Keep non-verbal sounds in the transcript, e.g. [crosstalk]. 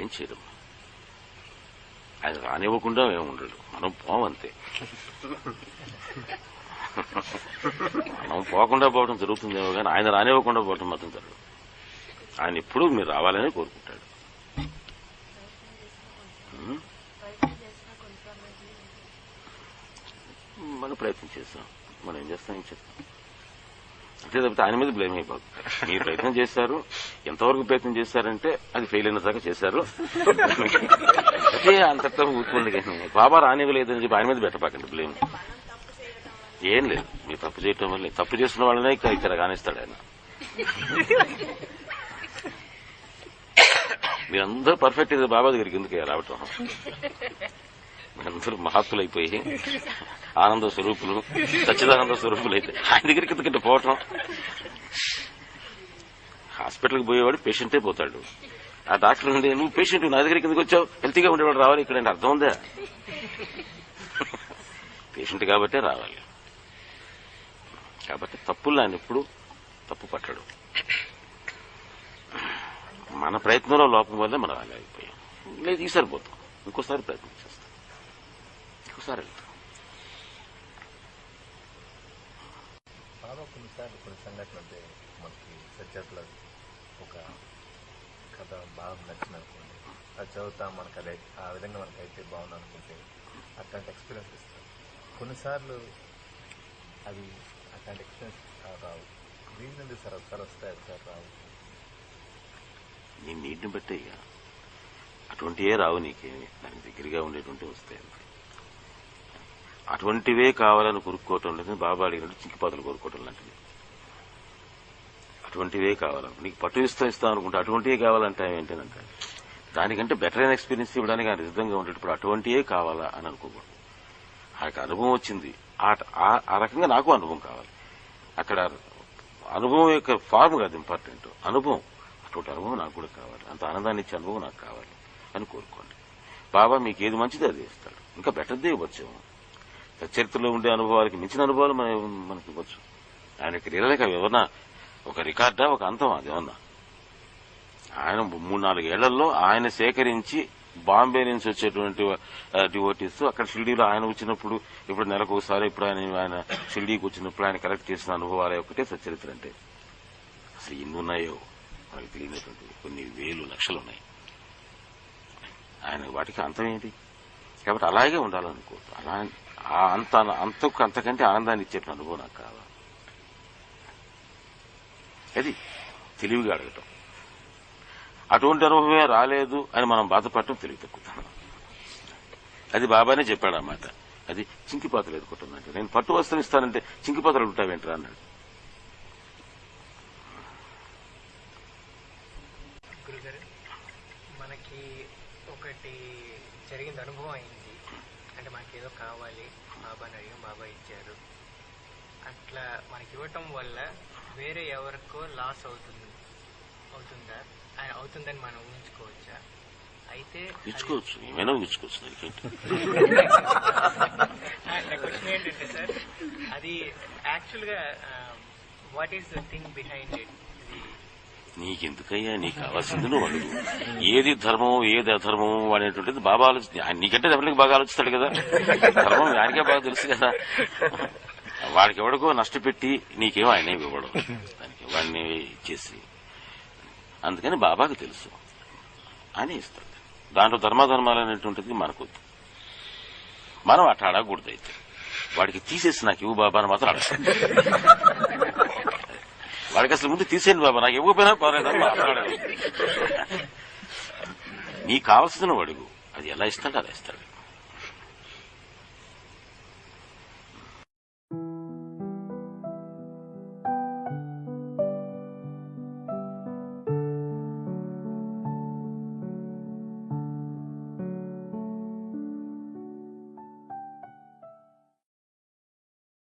ఏం చేయడం ఆయన రానివ్వకుండా ఏమి ఉండడు మనం పోవంతే. మనం పోకుండా పోవడం జరుగుతుందేమో కానీ ఆయన రానివ్వకుండా పోవడం మాత్రం జరగదు. ఆయన ఎప్పుడు మీరు రావాలని కోరుకుంటాడు. మనం ప్రయత్నం చేస్తాం. మనం ఏం చేస్తాం ఏం చేస్తాం? అంతే తప్పితే ఆయన మీద బ్లేమ్ అయిపోతుంది మీరు ప్రయత్నం చేశారు ఎంతవరకు ప్రయత్నం చేశారంటే అది ఫెయిల్ అయిన దాకా చేశారు. అదే అంతటా ఊరుకోండి కానీ బాబా రానివ్వలేదని చెప్పి ఆయన మీద పెట్టపాకండి బ్లేమ్ ఏం లేదు మీరు తప్పు చేయటం వల్ల. తప్పు చేస్తున్న వాళ్ళనే ఇక్కడ కానిస్తాడు ఆయన. మీరందరూ పర్ఫెక్ట్ ఇది బాబా దగ్గరికి ఎందుకు రావటం? అందరూ మహాత్ములు ఆనంద స్వరూపులు సచ్చిదానంద స్వరూపులు అయితే ఆయన దగ్గరికి కింద పోవటం? హాస్పిటల్కి పోయేవాడు పేషెంటే పోతాడు. ఆ డాక్టర్ నుండి నువ్వు పేషెంట్ నా దగ్గర కిందకి వచ్చావు? హెల్తీగా ఉండేవాడు రావాలి ఇక్కడ అర్థం ఉందా? పేషెంట్ కాబట్టే రావాలి. కాబట్టి తప్పులు ఆయన ఎప్పుడు తప్పు పట్టడు. మన ప్రయత్నంలో లోపం వల్ల మనం అలా అయిపోయాం. లేదు ఈసారి పోతాం. ఇంకోసారి ప్రయత్నం చేస్తాం. వెళ్తాం బాగా కొన్నిసార్లు కొన్ని సంఘటనలు అంటే మనకి సత్యాత్లో ఒక కథ బాగా నచ్చింది అనుకోండి అది చదువుతా మనకు అదే ఆ విధంగా మనకి అయితే బాగుంది అనుకుంటే అట్లాంటి ఎక్స్పీరియన్స్ ఇస్తాం. కొన్నిసార్లు అవి అట్లాంటి ఎక్స్పీరియన్స్ రావు. రీజన్ సార్ ఒకసారి వస్తాయి ఒకసారి రావు. నీ నీటిని బట్టే ఇక అటువంటివే రావు నీకేమి. దానికి దగ్గరగా ఉండేటువంటి వస్తాయి అటువంటివే కావాలని కొనుక్కోవటం లేదు బాబా అడిగినట్టు చింకిపాతలు కోరుకోవటం లాంటిది. అటువంటివే కావాలను నీకు పట్టు ఇస్తాం ఇస్తాం అనుకుంటే అటువంటివే కావాలంటే ఏంటంటే దానికంటే బెటర్ అయిన ఎక్స్పీరియన్స్ ఇవ్వడానికి ఆయన సిద్ధంగా ఉండేటప్పుడు అటువంటివే కావాలా అని అనుకోకూడదు. ఆయనకు అనుభవం వచ్చింది. ఆ- ఆ- ఆ రకంగా నాకు అనుభవం కావాలి. అక్కడ అనుభవం యొక్క ఫార్మ్ కాదు ఇంపార్టెంట్ అనుభవం. అటువంటి అనుభవం నాకు కూడా కావాలి. అంత ఆనందాన్ని ఇచ్చే అనుభవం నాకు కావాలి అని కోరుకోండి. బాబా మీకు ఏది మంచిదో అది ఇస్తాడు. ఇంకా బెటర్దే వచ్చాము చరిత్రలో ఉండే అనుభవాలకి మించిన అనుభవాలు మన మనకి ఇవ్వచ్చు. ఆయన లీలలేక అవి ఒక రికార్డా? ఒక అంతం అది ఏమన్నా? ఆయన మూడు నాలుగు ఏళ్ళలో ఆయన సేకరించి బాంబే నుంచి వచ్చేటువంటి డివోటీస్ అక్కడ షిల్డీలో ఆయన వచ్చినప్పుడు ఇప్పుడు నెలకు ఒకసారి ఇప్పుడు ఆయన ఆయన షిల్డీకి వచ్చినప్పుడు ఆయన కలెక్ట్ చేసిన అనుభవాలే ఒకటే సచరిత్ర అంటే. అసలు ఎన్ని ఉన్నాయో? మనకు తెలియనటువంటి కొన్ని వేలు లక్షలు ఉన్నాయి. ఆయన వాటికి అంతం ఏంటి కాబట్టి అలాగే ఉండాలనుకో. అలా ఆ అంత అంతకు అంతకంటే ఆనందాన్ని ఇచ్చేట అనుభవం నాకు కావాలి. అది తెలివిగా అడగటం. అటువంటి అనుభవమే రాలేదు అని మనం బాధపడటం తెలివి తక్కువ. అది బాబానే చెప్పాడు అన్నమాట అది చింకిపాతలు ఎదుర్కొంటుందంటే. నేను పట్టు వస్త్రం ఇస్తానంటే చింకిపాతలు ఉంటావేంట్రా అన్నాడు. మనకి ఒకటి జరిగింది అనుభవం అయింది. అంటే మనకి ఏదో కావాలి బాబాని అడిగాం బాబా ఇచ్చారు. అట్లా మనకి ఇవ్వటం వల్ల వేరే ఎవరికో లాస్ అవుతుంది అవుతుందా? అవుతుందని మనం ఊహించుకోవచ్చా? అయితే ఇచ్చుకోవచ్చు ఏమైనా ఇచ్చుకోవచ్చు క్వశ్చన్ ఏంటంటే సార్ అది యాక్చువల్గా what is the thing behind it నీకెందుకయ్యా? నీకు కావాల్సింది నువ్వు అడుగు. ఏది ధర్మం ఏది అధర్మం అనేటువంటిది బాబా ఆలోచి ఆయన నీకంటే ఎవరికి బాగా ఆలోచిస్తాడు కదా? ధర్మం ఆయనకే బాగా తెలుసు కదా. వాడికి ఎవడికో నష్టపెట్టి నీకేమో ఆయన ఇవ్వడం దానికి వాడిని ఇచ్చేసి. అందుకని బాబాకు తెలుసు. అని ఇస్తాడు. దాంట్లో ధర్మాధర్మాలు అనేటువంటిది మనకు మనం అట్లా అడగకూడదు అయితే వాడికి తీసేసి నాకు ఇవ్వు బాబా అని మాత్రం అడగ వాడికి అసలు ముందు తీసేయండి బాబా నాకు ఇవ్వకపోయినా పర్వాలేదు మాట్లాడాలి. [laughs] నీకు కావాల్సిన అడుగు. అది ఎలా ఇస్తాడో అలా ఇస్తాడు.